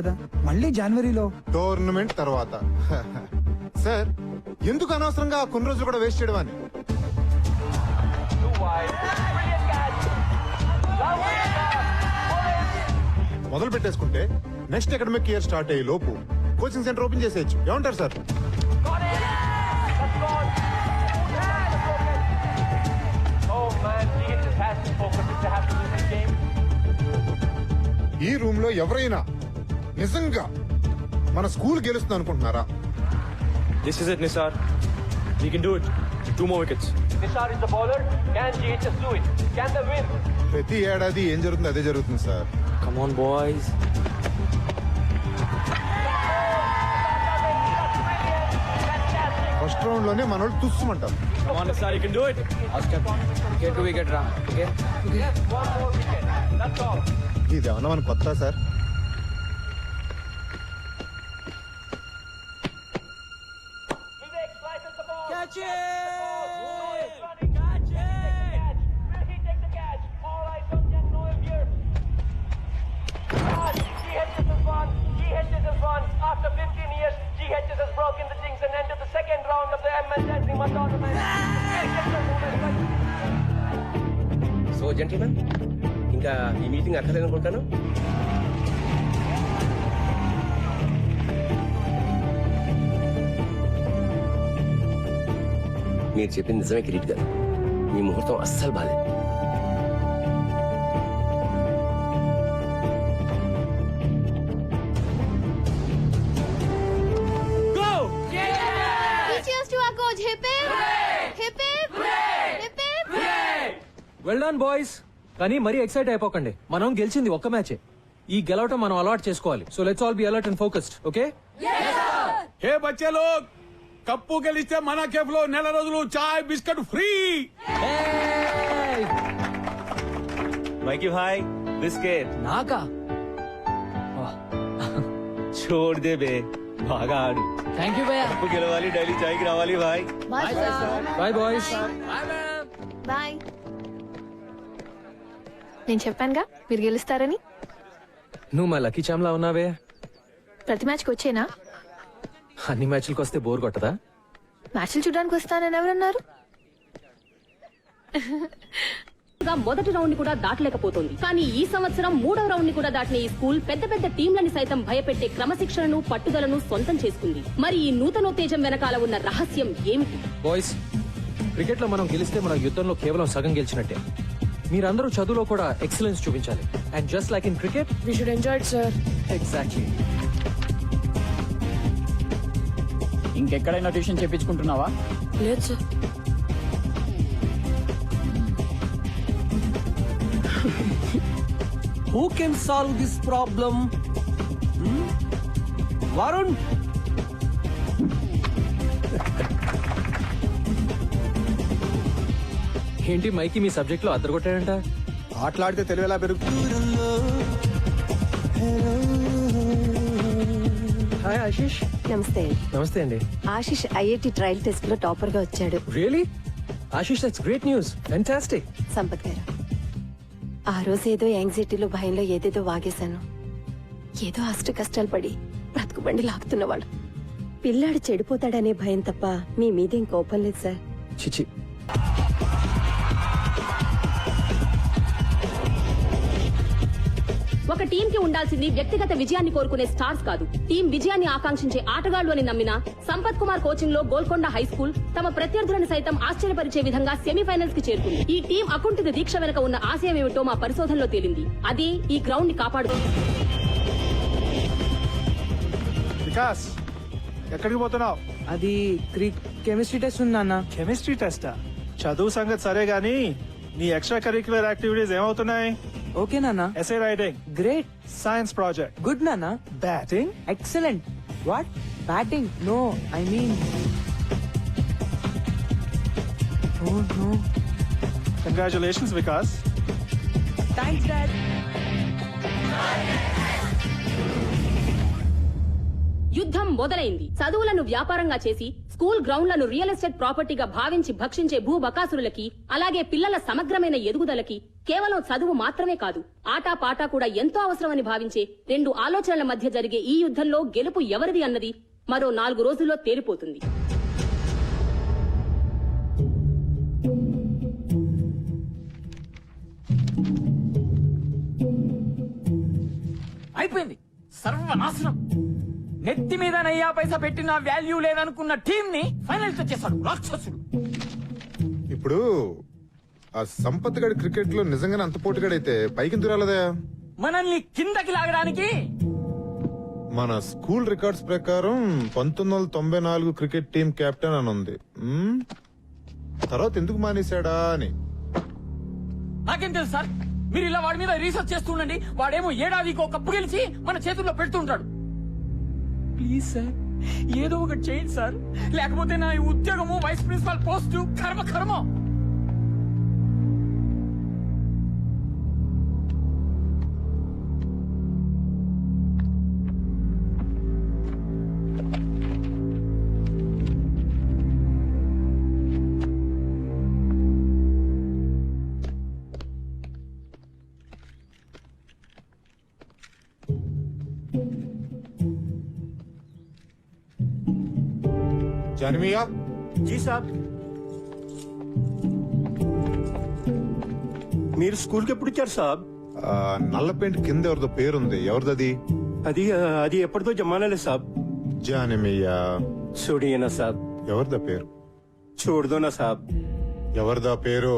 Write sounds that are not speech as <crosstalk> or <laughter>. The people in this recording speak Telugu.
కదా? మళ్ళీ జనవరిలో? టోర్నమెంట్ తర్వాత. <laughs> సార్ ఎందుకు అనవసరంగా ఆ కొన్ని రోజులు కూడా వేస్ట్ చేయడం అని? మొదలు పెట్టేసుకుంటే నెక్స్ట్ అకాడమిక్ ఇయర్ స్టార్ట్ అయ్యే లోపు కోచింగ్ సెంటర్ ఓపెన్ చేసేయచ్చు. ఏమంటారు సార్ ఈ రూమ్లో ఎవరైనా నిజంగా మన స్కూల్ గెలుస్తుంది అనుకుంటున్నారా? This is it Nisar we can do it two more wickets Nisar is the bowler can G H S do it can the win ప్రతి ఏడాది ఏం జరుగుతుంది? అదే జరుగుతుంది sir. Come on boys first రౌండ్లోనే మన వాళ్ళు తుస్సుమంటారు. ఇది ఏమన్నా మన కొత్త సార్? సో జెంటిల్మెన్ ఇంకా ఈ మీటింగ్ అక్కర్లేదు అనుకుంటాను మీరు చెప్పింది నిజమే కిరీట్ గారు. మీ ముహూర్తం అస్సలు బాలేదు. వెల్ డన్ బాయ్స్ కానీ మరీ ఎక్సైట్ అయిపోకండి మనం గెలిచింది ఒక్క మ్యాచే ఈ గెలవటం మనం అలవాటు చేసుకోవాలి so let's all be alert and focused okay hey బచ్చే log cup గెలిస్తే మన కేఫ్ లో నెల రోజులు చాయ్ biscuit free Mikey bhai, biscuit. నాకా छोड़ दे बे బాగా ఆడు థ్యాంక్ యూ భయ్యా కప్పు గెలవాలి డైలీ చాయ్కి రావాలి భాయ్ Bye, sir. Bye boys Bye. నేను చెప్పానుగా మీరు గెలుస్తారని. నువ్వు మా లక్కీ చామ్లా ఉన్నావే. ప్రతి మ్యాచ్కి వచ్చేనా? అన్ని మ్యాచ్లకు వస్తే బోర్ కొట్టదా? మ్యాచ్లు చూడడానికి వస్తానని ఎవరన్నారు? గా మొదటి రౌండ్ని కూడా దాటలేకపోతుంది. కానీ ఈ సంవత్సరం మూడవ రౌండ్ని కూడా దాటిన ఈ స్కూల్ పెద్ద పెద్ద టీంలని సైతం భయపెట్టే క్రమశిక్షణను పట్టుదలను సొంతం చేసుకుంది. మరి ఈ నూతనోత్తేజం వెనకాల ఉన్న రహస్యం ఏమిటి? బాయ్స్ క్రికెట్లో మనం గెలిస్తే మన యుద్ధంలో కేవలం సగం గెలిచినట్టే. మీరందరూ చదువులో కూడా ఎక్సలెన్స్ చూపించాలి. And just like in cricket we should enjoy sir exactly ఇంకెక్కడైనా ట్యూషన్ చెప్పించుకుంటున్నావా లేదు sir who can solve this problem Varun ఏంటి మైకి మీ సబ్జెక్ట్లో అద్దరు ఆటలాడితే తెలివి ఎలా పెరుగుతుంది హాయ్ ఆశీష్. నమస్తే. నమస్తే అండి. ఆశిష్ ఐఐటి ట్రయల్ టెస్ట్లో టాపర్గా వచ్చాడు. Really Ashish that's great news fantastic Sampath garu ఆ రోజు ఏదో యాంగ్జైటీలో భయంలో ఏదేదో వాగేశాను. ఏదో అష్ట కష్టాలు పడి బ్రతుకుబండి లాగుతున్నవాడు. పిల్లాడు చెడిపోతాడనే భయం తప్ప మీ మీదేం కోపం లేదు సార్. చిచి ఒక టీం కి ఉండాల్సింది వ్యక్తిగత విజయాన్ని కోరుకునే స్టార్స్ కాదు. టీం విజయాన్ని ఆకాంక్షించే ఆటగాళ్ళు అని నమ్మిన సంపత్ కుమార్ కోచింగ్లో గోల్కొండ హై స్కూల్ తమ ప్రత్యర్థులను సైతం ఆశ్చర్యపరిచే విధంగా సెమీఫైనల్స్కి చేరుకుంది. ఈ టీం అకుంఠిత దీక్ష వెనుక ఉన్న ఆశయం ఏమిటో మా పరిశోధనలో తేలింది. అదే ఈ గ్రౌండ్ని కాపాడుతుంది. వికాస్ ఎక్కడికి పోతున్నావు? అది కెమిస్ట్రీ టెస్ట్ ఉంది కెమిస్ట్రీ టెస్టా? చదువు సంగతి సరే గానీ నీ ఎక్స్ట్రా కరిక్యులర్ యాక్టివిటీస్ ఏమవుతున్నాయి? ఓకే నాన్న? Essay writing great science project good నాన్న? Batting excellent what batting no I mean oh no congratulations Vikas thanks dad యుద్ధం మొదలైంది. చదువులను వ్యాపారంగా చేసి స్కూల్ గ్రౌండ్లను రియల్ ఎస్టేట్ ప్రాపర్టీగా భావించి భక్షించే భూ బకాసురులకి అలాగే పిల్లల సమగ్రమైన ఎదుగుదలకి కేవలం చదువు మాత్రమే కాదు ఆటా పాటా కూడా ఎంతో అవసరమని భావించే రెండు ఆలోచనల మధ్య జరిగే ఈ యుద్ధంలో గెలుపు ఎవరిది అన్నది మరో నాలుగు రోజుల్లో తేలిపోతుంది. అయిపోయింది. సర్వనాశనం. నెత్తి మీద నయ్యా పైసా పెట్టిన వాల్యూ లేదనుకున్న టీం ని ఫైనల్ వచ్చేసాడు రాక్షసుడు. ఇప్పుడు ఆ సంపత్ గడి క్రికెట్లో నిజంగానే అంత పోటుగాడైతే పైకి ఎందుకు రాలేదా మనల్ని కిందకి లాగడానికి మన స్కూల్ రికార్డ్స్ ప్రకారం పంతొమ్మిది వందల తొంభై నాలుగు క్రికెట్ టీం కెప్టెన్ అని ఉంది. మ్మ్? తర్వాత ఎందుకు మానేశాడా అని. నాకేం తెలుసు సార్? మీరు ఇలా వాడి మీద రీసెర్చ్ చేస్తుండండి వాడేమో ఏడాదికి ఒక కప్పు గెలిచి మన చేతుల్లో పెడుతుంటాడు ప్లీజ్ సార్ ఏదో ఒకటి చేయండి సార్ లేకపోతే నా ఈ ఉద్యోగము వైస్ ప్రిన్సిపాల్ పోస్ట్ కర్మ కర్మ. జానమియా జీ సాబ్ మీరు స్కూల్కి ఎప్పుడు ఇచ్చారు సాబ్? ఆ, నల్ల పెయింట్ కింద ఎవరిదో పేరుంది. ఎవరిదది? అది అది ఎప్పటిదో జమానాలే సాబ్. జానమియా చూడియనా సాబ్? ఎవరిదా పేరు? చూడదోనా సాబ్? ఎవరిదా పేరు?